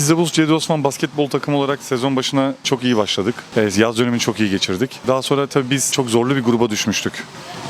Pizzabuz Cedi Osman basketbol takımı olarak sezon başına çok iyi başladık. E, Yaz dönemini çok iyi geçirdik. Daha sonra tabii biz çok zorlu bir gruba düşmüştük.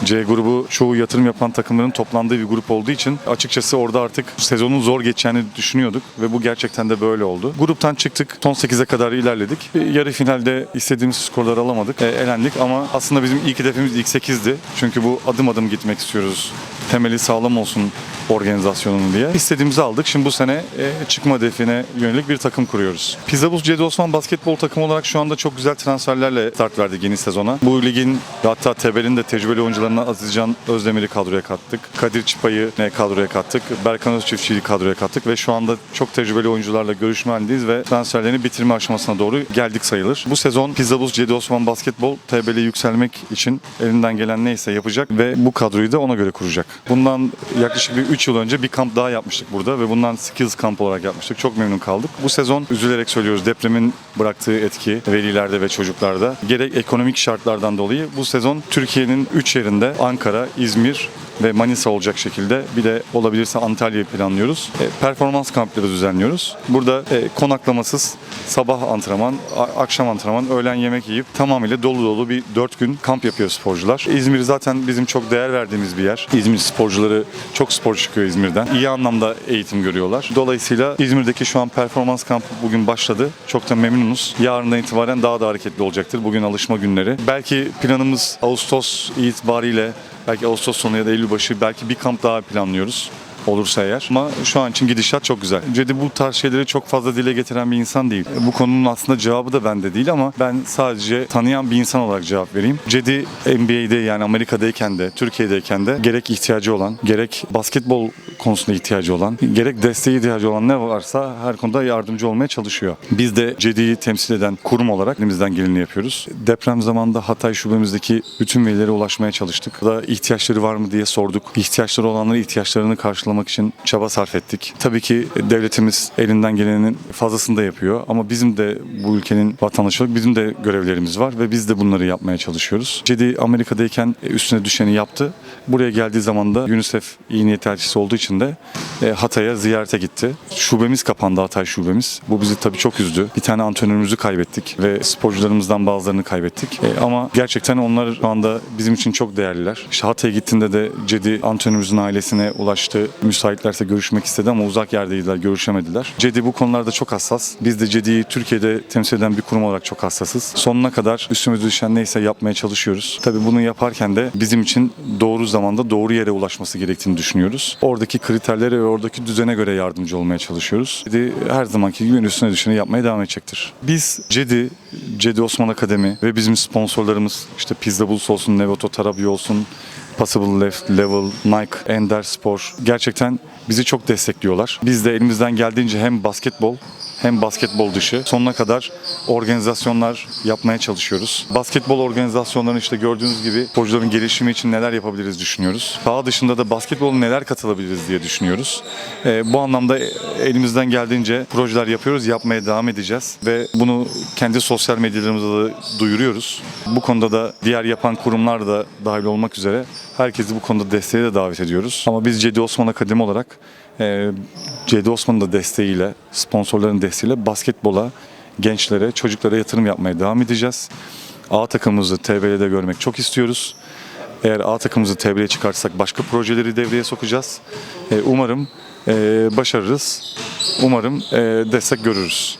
C grubu çoğu yatırım yapan takımların toplandığı bir grup olduğu için açıkçası orada artık sezonun zor geçeceğini düşünüyorduk ve bu gerçekten de böyle oldu. Gruptan çıktık. Son 8'e kadar ilerledik. Yarı finalde istediğimiz skorları alamadık. E, elendik ama aslında bizim ilk hedefimiz ilk 8'di. Çünkü bu adım adım gitmek istiyoruz. Temeli sağlam olsun organizasyonun diye. İstediğimizi aldık. Şimdi bu sene e, çıkma hedefine yönelik bir takım kuruyoruz. Pizzabuz Cedi Osman basketbol takımı olarak şu anda çok güzel transferlerle start verdik yeni sezona. Bu ligin hatta Tebel'in de tecrübeli oyuncularına Azizcan Özdemir'i kadroya kattık. Kadir Çıpay'ı ne kadroya kattık. Berkan Özçiftçi'yi kadroya kattık ve şu anda çok tecrübeli oyuncularla görüşme halindeyiz ve transferlerini bitirme aşamasına doğru geldik sayılır. Bu sezon Pizzabuz Cedi Osman basketbol TBL'ye yükselmek için elinden gelen neyse yapacak ve bu kadroyu da ona göre kuracak. Bundan yaklaşık bir 3 yıl önce bir kamp daha yapmıştık burada ve bundan Skills kamp olarak yapmıştık. Çok memnun kaldık. Bu sezon üzülerek söylüyoruz. Depremin bıraktığı etki velilerde ve çocuklarda. Gerek ekonomik şartlardan dolayı bu sezon Türkiye'nin 3 yerinde Ankara, İzmir ve Manisa olacak şekilde bir de olabilirse Antalya'yı planlıyoruz. E, performans kampları düzenliyoruz. Burada e, konaklamasız sabah antrenman, akşam antrenman, öğlen yemek yiyip tamamıyla dolu dolu bir 4 gün kamp yapıyor sporcular. İzmir zaten bizim çok değer verdiğimiz bir yer. İzmir sporcuları çok spor çıkıyor İzmir'den. İyi anlamda eğitim görüyorlar. Dolayısıyla İzmir'deki şu an performans kampı bugün başladı. Çok da memnunuz. Yarından itibaren daha da hareketli olacaktır. Bugün alışma günleri. Belki planımız Ağustos itibariyle belki Ağustos sonu ya da Eylül başı belki bir kamp daha planlıyoruz olursa eğer. Ama şu an için gidişat çok güzel. Cedi bu tarz şeyleri çok fazla dile getiren bir insan değil. Bu konunun aslında cevabı da bende değil ama ben sadece tanıyan bir insan olarak cevap vereyim. Cedi NBA'de yani Amerika'dayken de Türkiye'deyken de gerek ihtiyacı olan, gerek basketbol konusunda ihtiyacı olan, gerek desteğe ihtiyacı olan ne varsa her konuda yardımcı olmaya çalışıyor. Biz de Cedi'yi temsil eden kurum olarak elimizden geleni yapıyoruz. Deprem zamanında Hatay şubemizdeki bütün velilere ulaşmaya çalıştık. Da ihtiyaçları var mı diye sorduk. İhtiyaçları olanları ihtiyaçlarını karşılamak için çaba sarf ettik. Tabii ki devletimiz elinden gelenin fazlasını da yapıyor ama bizim de bu ülkenin vatandaşı olarak bizim de görevlerimiz var ve biz de bunları yapmaya çalışıyoruz. Cedi Amerika'dayken üstüne düşeni yaptı. Buraya geldiği zaman da UNICEF iyi niyet elçisi olduğu için de e, Hatay'a ziyarete gitti. Şubemiz kapandı Hatay şubemiz. Bu bizi tabii çok üzdü. Bir tane antrenörümüzü kaybettik ve sporcularımızdan bazılarını kaybettik. E, ama gerçekten onlar şu anda bizim için çok değerliler. İşte Hatay'a gittiğinde de Cedi antrenörümüzün ailesine ulaştı. Müsaitlerse görüşmek istedi ama uzak yerdeydiler, görüşemediler. Cedi bu konularda çok hassas. Biz de Cedi'yi Türkiye'de temsil eden bir kurum olarak çok hassasız. Sonuna kadar üstümüze düşen neyse yapmaya çalışıyoruz. Tabii bunu yaparken de bizim için doğru zamanda doğru yere ulaşması gerektiğini düşünüyoruz. Oradaki kriterlere ve oradaki düzene göre yardımcı olmaya çalışıyoruz. Cedi her zamanki gibi üstüne düşeni yapmaya devam edecektir. Biz Cedi, Cedi Osman Akademi ve bizim sponsorlarımız işte Pizza Bulls olsun, Nevoto Tarabi olsun, Possible Left, Level, Nike, Ender Spor gerçekten bizi çok destekliyorlar. Biz de elimizden geldiğince hem basketbol hem basketbol dışı sonuna kadar organizasyonlar yapmaya çalışıyoruz. Basketbol organizasyonlarını işte gördüğünüz gibi sporcuların gelişimi için neler yapabiliriz düşünüyoruz. Daha dışında da basketbol neler katılabiliriz diye düşünüyoruz. Ee, bu anlamda elimizden geldiğince projeler yapıyoruz, yapmaya devam edeceğiz ve bunu kendi sosyal medyalarımızda da duyuruyoruz. Bu konuda da diğer yapan kurumlar da dahil olmak üzere herkesi bu konuda desteğe de davet ediyoruz. Ama biz Cedi Osman Akademi olarak e, Cedi Osman'ın da desteğiyle, sponsorların desteğiyle basketbola, gençlere, çocuklara yatırım yapmaya devam edeceğiz. A takımımızı TBL'de görmek çok istiyoruz. Eğer A takımımızı TBL'ye çıkarsak başka projeleri devreye sokacağız. E, umarım e, başarırız. Umarım destek görürüz.